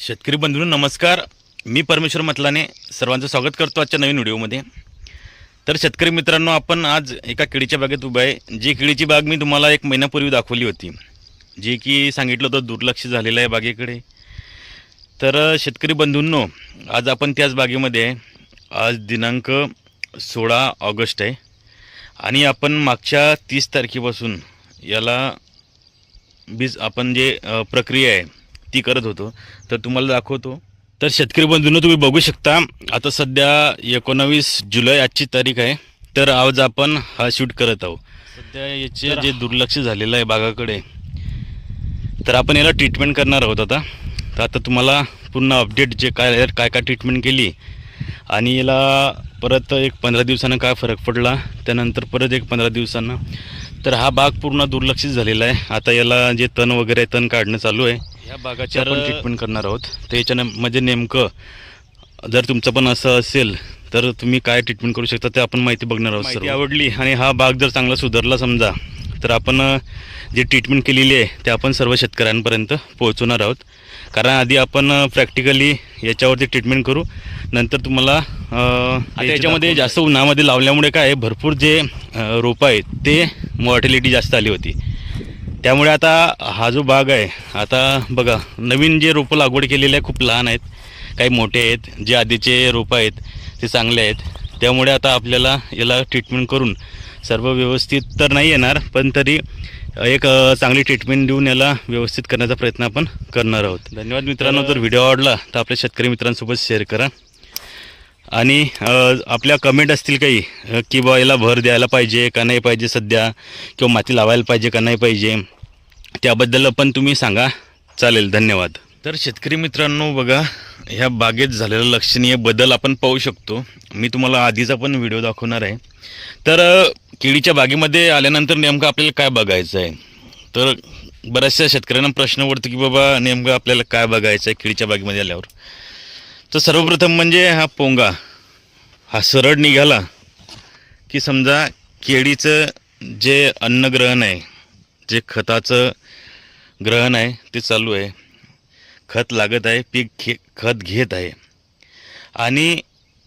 शेतकरी बंधू नमस्कार. मी परमेश्वर मतलाने सर्वांचं स्वागत करतो आजच्या नवीन व्हिडिओमध्ये. तर शेतकरी मित्रांनो आपण आज एका केळीच्या बागेत उभं आहे. जी केळीची बाग मी तुम्हाला एक महिन्यापूर्वी दाखवली होती. जी की सांगितलं होतं दुर्लक्ष झालेलं आहे बागेकडे. तर शेतकरी बंधूंनो आज आपण त्याच बागेमध्ये आहे. आज दिनांक सोळा ऑगस्ट आहे. आणि आपण मागच्या तीस तारखेपासून याला बीज आपण जे प्रक्रिया आहे ती करत होतो. तर तुम्हाला दाखवतो. तर शेतकरी बंधूंनो तुम्ही बघू शकता आता सध्या एकोणावीस जुलै आजची तारीख आहे. तर आज आपण हा शूट करत आहोत. सध्या याचे जे दुर्लक्ष झालेलं आहे बागाकडे तर आपण याला ट्रीटमेंट करणार आहोत आता. तर आता तुम्हाला पूर्ण अपडेट जे काय काय काय ट्रीटमेंट केली आणि याला परत एक पंधरा दिवसानं काय फरक पडला त्यानंतर परत एक पंधरा दिवसांना. तर हा बाग पूर्ण दुर्लक्षित झालेला आहे. आता याला जे तण वगैरे तण काढणं चालू आहे. ह्या बागाची आपण ट्रीटमेंट करणार आहोत. तर याच्या म्हणजे नेमकं जर तुमचं पण असं असेल तर तुम्ही काय ट्रीटमेंट करू शकता ते आपण माहिती बघणार आहोत माहिती आवडली. आणि हा बाग जर चांगला सुधारला समजा तर आपण जे ट्रीटमेंट केलेली आहे ते आपण सर्व शेतकऱ्यांपर्यंत पोहोचवणार आहोत. कारण आधी आपण प्रॅक्टिकली याच्यावरती ट्रीटमेंट करू. नंतर तुम्हाला आता याच्यामध्ये जास्त उन्हामध्ये लावल्यामुळे काय भरपूर जे रोपं आहेत ते मॉर्टिलिटी जास्त आली होती. त्यामुळे आता हा जो बाग आहे आता बघा नवीन जे रोपं लागवड केलेले आहे खूप लहान आहेत. काही मोठे आहेत जे आधीचे रोपं आहेत ते चांगले आहेत. त्यामुळे आता आपल्याला याला ट्रीटमेंट करून सर्व व्यवस्थित तर नाही येणार पण तरी एक चांगली ट्रीटमेंट देऊन याला व्यवस्थित करण्याचा प्रयत्न आपण करणार आहोत. धन्यवाद मित्रांनो. जर व्हिडिओ आवडला तर आपल्या शेतकरी मित्रांसोबत शेअर करा. आणि आपल्या कमेंट असतील काही की बा याला भर द्यायला पाहिजे का नाही पाहिजे सध्या किंवा माती लावायला पाहिजे का नाही पाहिजे त्याबद्दल पण तुम्ही सांगा. चालेल धन्यवाद. तर शेतकरी मित्रांनो बघा ह्या बागेत झालेला लक्षणीय बदल आपण पाहू शकतो. मी तुम्हाला आधीचा पण व्हिडिओ दाखवणार आहे. तर केळीच्या बागेमध्ये आल्यानंतर नेमकं आपल्याला काय बघायचं आहे? तर बऱ्याचशा शेतकऱ्यांना प्रश्न पडतो की बाबा नेमकं आपल्याला काय बघायचं आहे केळीच्या बागेमध्ये आल्यावर? तर सर्वप्रथम म्हणजे हा पोंगा हा सरळ निघाला की समजा केळीचं जे अन्नग्रहण आहे जे खताचं ग्रहण आहे ते चालू आहे. खत लागत आहे पीक घे खत घेत आहे. आणि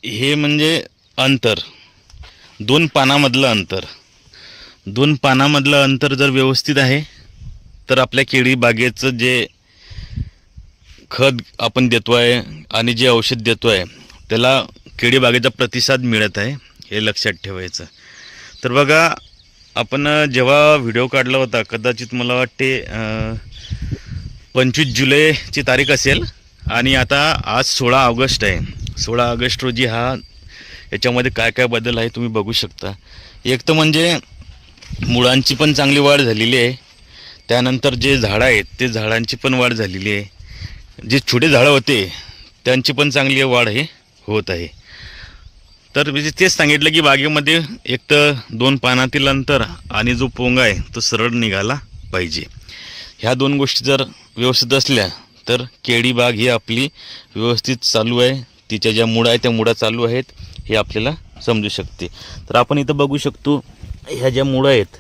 हे म्हणजे अंतर दोन पानामधलं अंतर. दोन पानामधलं अंतर जर व्यवस्थित आहे तर आपल्या केळी बागेचं जे खत आपण देतो आहे आणि जे औषध देतो आहे त्याला केळीबागेचा प्रतिसाद मिळत आहे हे लक्षात ठेवायचं. तर बघा आपण जेव्हा व्हिडिओ काढला होता कदाचित मला वाटते पंचवीस जुलैची तारीख असेल आणि आता आज सोळा ऑगस्ट आहे. सोळा ऑगस्ट रोजी हा याच्यामध्ये काय काय बदल आहे तुम्ही बघू शकता. एक तर म्हणजे मुळांची पण चांगली वाढ झालेली आहे. त्यानंतर जे झाडं आहेत ते झाडांची पण वाढ झालेली आहे. जे छोटे झाडं होते त्यांची पण चांगली वाढ हे होत आहे. तर म्हणजे तेच सांगितलं की बागेमध्ये एक तर दोन पानातील अंतर आणि जो पोंगा आहे तो सरळ निघाला पाहिजे. ह्या दोन गोष्टी जर व्यवस्थित असल्या तर केळी बाग ही आपली व्यवस्थित चालू आहे. तिच्या ज्या मुळा आहेत त्या मुळा चालू आहेत हे आपल्याला समजू शकते. तर आपण इथं बघू शकतो ह्या ज्या मुळा आहेत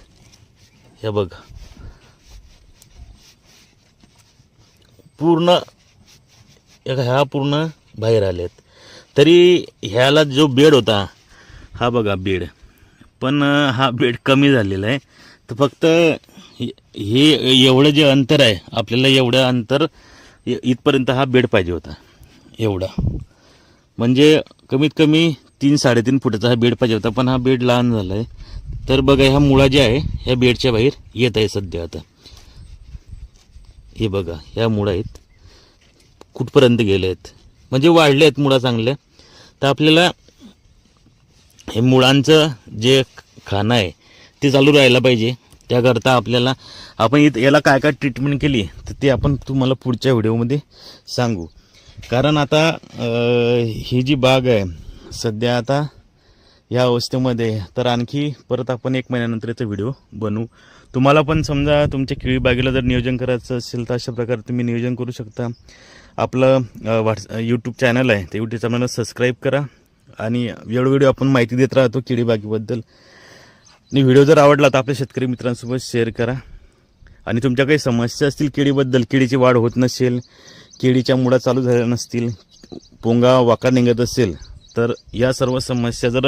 ह्या बघा. पूर्ण ह्या पूर्ण बाहेर आल्यात तरी ह्याला जो बेड होता हा बघा बेड. पण हा बेड कमी झालेला आहे. तर फक्त हे एवढं जे अंतर आहे आपल्याला एवढं अंतर इथपर्यंत हा बेड पाहिजे होता. एवढा. म्हणजे कमीत कमी तीन साडेतीन फुटाचा हा बेड पाहिजे होता पण हा बेड लहान झाला आहे तर बघा ह्या मुळा ज्या आहे ह्या बेडच्या बाहेर येत आहे सध्या आता. हे बघा ह्या मुळा आहेत. कुठपर्यंत गेले आहेत म्हणजे वाढले आहेत मुळा चांगले. तर आपल्याला हे मुळांचं जे खाणं आहे ते चालू राहायला पाहिजे. त्याकरता आपल्याला आपण इथं याला काय काय ट्रीटमेंट केली तर ते आपण तुम्हाला पुढच्या व्हिडिओमध्ये सांगू. कारण आता ही जी बाग आहे सध्या आता या अवस्थेमध्ये तर आणखी परत आपण एक महिन्यानंतर व्हिडिओ बनवू. तुम्हाला पण समजा तुमच्या केळी बागेला जर नियोजन करायचं असेल तर अशा प्रकारे तुम्ही नियोजन करू शकता. आपलं व्हॉट्स यूट्यूब चॅनल आहे. ते यूट्यूब चॅनलला सबस्क्राईब करा आणि वेळोवेळी आपण माहिती देत राहतो केळी बागेबद्दल. आणि व्हिडिओ जर आवडला तर आपल्या शेतकरी मित्रांसोबत शेअर करा. आणि तुमच्या काही समस्या असतील केळीबद्दल केळीची वाढ होत नसेल केळीच्या मुळा चालू झाल्या नसतील पोंगा वाका निघत असेल तर या सर्व समस्या जर